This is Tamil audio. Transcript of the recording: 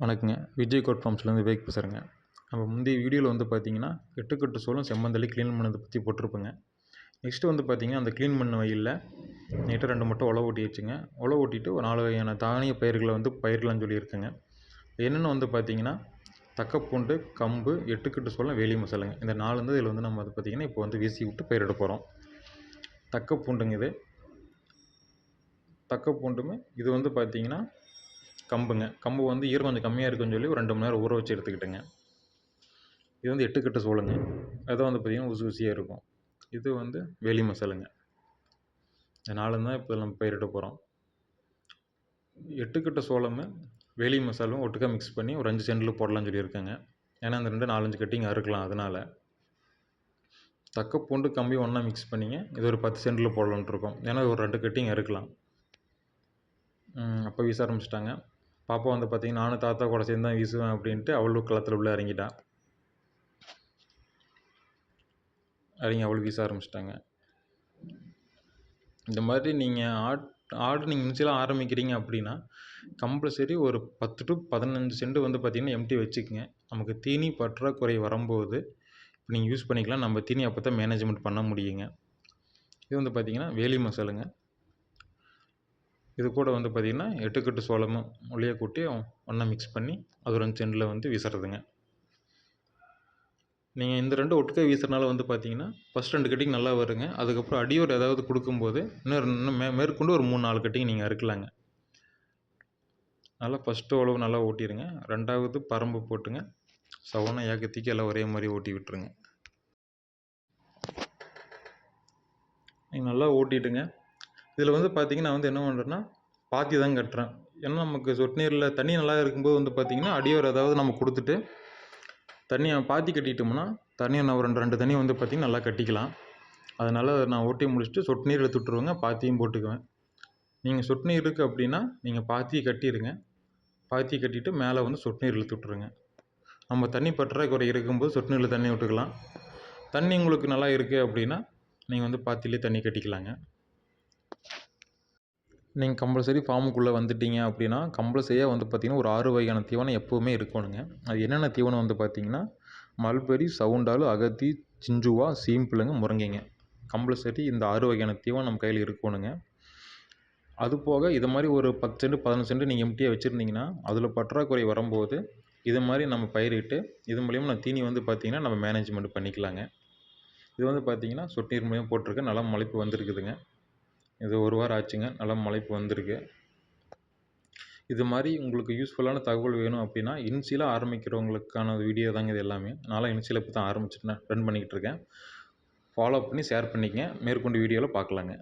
வணக்கங்க. விஜய் கோட் ஃபார்ம்ஸ்லேருந்து விவேக் பேசுகிறேங்க நம்ம முந்தைய வீடியோவில் வந்து பார்த்தீங்கன்னா எட்டுக்கட்டு சோளம் செம்மந்தளி க்ளீன் பண்ணதை பற்றி போட்டிருப்பேங்க. நெக்ஸ்ட்டு வந்து பார்த்தீங்கன்னா அந்த க்ளீன் பண்ண வயலில் நீட்டாக ரெண்டு மட்டும் உழவு ஓட்டி வச்சுங்க உழவு ஓட்டிட்டு ஒரு நாலு வகையான தானிய பயிர்களை வந்து பயிரலாம்னு சொல்லியிருக்கேங்க. என்னென்னு வந்து பார்த்தீங்கன்னா தக்கப்பூண்டு கம்பு எட்டுக்கட்டு சோளம் வேலி மசாலைங்க. இந்த நாலு வந்து இதில் வந்து நம்ம வந்து பார்த்திங்கன்னா இப்போ வந்து வீசி விட்டு பயிரிட போகிறோம் தக்கப்பூண்டுங்க இது. தக்கப்பூண்டுமே இது வந்து பார்த்திங்கன்னா கம்புங்க. கம்பு வந்து ஈரம் கொஞ்சம் கம்மியாக இருக்குன்னு சொல்லி ஒரு ரெண்டு மணி நேரம் ஊற வச்சு எடுத்துக்கிட்டேங்க. இது வந்து எட்டு கட்டு சோளங்க. அதை வந்து பார்த்திங்கன்னா உசு உசியாக இருக்கும். இது வந்து வேலி மசாலுங்க. இந்த நாலு தான் இப்போ நம்ம பயிரிட போகிறோம் எட்டுக்கட்டு சோளமும் வேலி மசாலும் ஒட்டுக்கா மிக்ஸ் பண்ணி ஒரு அஞ்சு சென்டில் போடலாம்னு சொல்லியிருக்காங்க. ஏன்னா அந்த ரெண்டு நாலஞ்சு கட்டிங்க அறுக்கலாம் அதனால். தக்க பூண்டு கம்பி ஒன்றா மிக்ஸ் பண்ணிங்க. இது ஒரு பத்து சென்டில் போடலான்ட்டு இருக்கோம். ஏன்னா ஒரு ரெண்டு கட்டிங்க அறுக்கலாம். அப்போ வீச ஆரம்பிச்சிட்டாங்க. பாப்பா வந்து பார்த்திங்கன்னா நானும் தாத்தா கூட சேர்ந்து தான் வீசுவேன் அப்படின்ட்டு அவளும் களத்தில் உள்ளே இறங்கிட்டா. இறங்கி அவள் வீச ஆரம்பிச்சிட்டாங்க. இந்த மாதிரி நீங்கள் ஆட் ஆடு நீங்கள் இனிஷியலாக ஆரம்பிக்கிறீங்க அப்படின்னா கம்பல்சரி ஒரு பத்து டு பதினஞ்சு சென்ட் வந்து பார்த்திங்கன்னா எம்டி வச்சுக்கோங்க. நமக்கு தீனி பற்றாக்குறை வரும்போது இப்போ நீங்கள் யூஸ் பண்ணிக்கலாம். நம்ம தீனி அப்போ தான் மேனேஜ்மெண்ட் பண்ண முடியுங்க. இது வந்து பார்த்திங்கன்னா வேலி மசாலுங்க. இது கூட வந்து பார்த்திங்கன்னா எட்டுக்கட்டு சோளமும் ஒளிய கூட்டி ஒன்றா மிக்ஸ் பண்ணி அது ரெண்டு செண்டில் வந்து வீசுறதுங்க. நீங்கள் இந்த ரெண்டு ஒட்டுக்கா வீசுறதுனால வந்து பார்த்தீங்கன்னா ஃபஸ்ட் ரெண்டு கட்டிங் நல்லா வருங்க. அதுக்கப்புறம் அடியோர் ஏதாவது கொடுக்கும்போது இன்னும் இன்னும் மே மேற்கொண்டு ஒரு மூணு நாலு கட்டிங் நீங்கள் அறுக்கலாங்க. நல்லா ஃபஸ்ட்டு உழவு நல்லா ஓட்டிடுங்க ரெண்டாவது பரம்பு போட்டுங்க. சவனை ஏக்கத்திக்கு எல்லாம் ஒரே மாதிரி ஓட்டி விட்டுருங்க. நீங்கள் நல்லா ஓட்டிட்டுங்க. இதில் வந்து பார்த்திங்கன்னா நான் வந்து என்ன பண்ணுறேன்னா பாத்தி தான் கட்டுறேன். ஏன்னா நமக்கு சொட்டு நீரில் தண்ணி நல்லா இருக்கும்போது வந்து பார்த்திங்கன்னா அடியோர் ஏதாவது நம்ம கொடுத்துட்டு தண்ணியை பாத்தி கட்டிட்டோம்னா தண்ணியை நான் ரெண்டு ரெண்டு தண்ணி வந்து பார்த்திங்கன்னா நல்லா கட்டிக்கலாம். அதனால் நான் ஓட்டி முடிச்சுட்டு சொட்டு நீர் எடுத்து விட்ருவேங்க பாத்தியும் போட்டுக்குவேன். நீங்கள் சொட்டு நீர் இருக்குது அப்படின்னா நீங்கள் பாத்தியை கட்டிடுங்க பாத்தி கட்டிட்டு மேலே வந்து சொட்டு நீர் இழுத்து விட்ருங்க நம்ம தண்ணி பற்றாக்குறை இருக்கும்போது சொட்டு நீரில் தண்ணி விட்டுக்கலாம். தண்ணி உங்களுக்கு நல்லா இருக்குது அப்படின்னா நீங்கள் வந்து பாத்திலே தண்ணி கட்டிக்கலாங்க. நீங்கள் கம்பல்சரி ஃபார்முக்குள்ளே வந்துட்டீங்க அப்படின்னா கம்பல்சரியாக வந்து பார்த்திங்கன்னா ஒரு ஆறு வகையான தீவனம் எப்போவுமே இருக்கணுங்க. அது என்னென்ன தீவனம் வந்து பார்த்திங்கன்னா மல்பெரி சவுண்டாலு அகத்தி சிஞ்சுவா சீம்பிளுங்க முருங்கைங்க. கம்பல்சரி இந்த ஆறு வகையான தீவனம் நம்ம கையில் இருக்கணுங்க. அது போக இது மாதிரி ஒரு பத்து சென்ட் பதினஞ்சு சென்ட் நீங்கள் எம்டியாக வச்சுருந்தீங்கன்னா அதில் பற்றாக்குறை வரும்போது இது மாதிரி நம்ம பயிரிட்டு இது மூலியமாக நம்ம தீனி வந்து பார்த்திங்கன்னா நம்ம மேனேஜ்மெண்ட் பண்ணிக்கலாங்க. இது வந்து பார்த்திங்கன்னா சொட்டு நீர் மூலியம் போட்டிருக்கேன் நல்லா முளைப்பு வந்திருக்குதுங்க. இது ஒரு வாரம் ஆச்சுங்க. நல்லா முளைப்பு வந்திருக்கு. இது மாதிரி உங்களுக்கு யூஸ்ஃபுல்லான தகவல் வேணும் அப்படின்னா இன்சியலாக ஆரம்பிக்கிறவங்களுக்கான வீடியோ தாங்க இது எல்லாமே. நான்லாம் இனிஷியலாக இப்போ தான் ஆரம்பிச்சுட்டு ரன் பண்ணிக்கிட்டு இருக்கேன். ஃபாலோ பண்ணி ஷேர் பண்ணிக்கங்க. மேற்கொண்டு வீடியோவில் பார்க்கலாங்க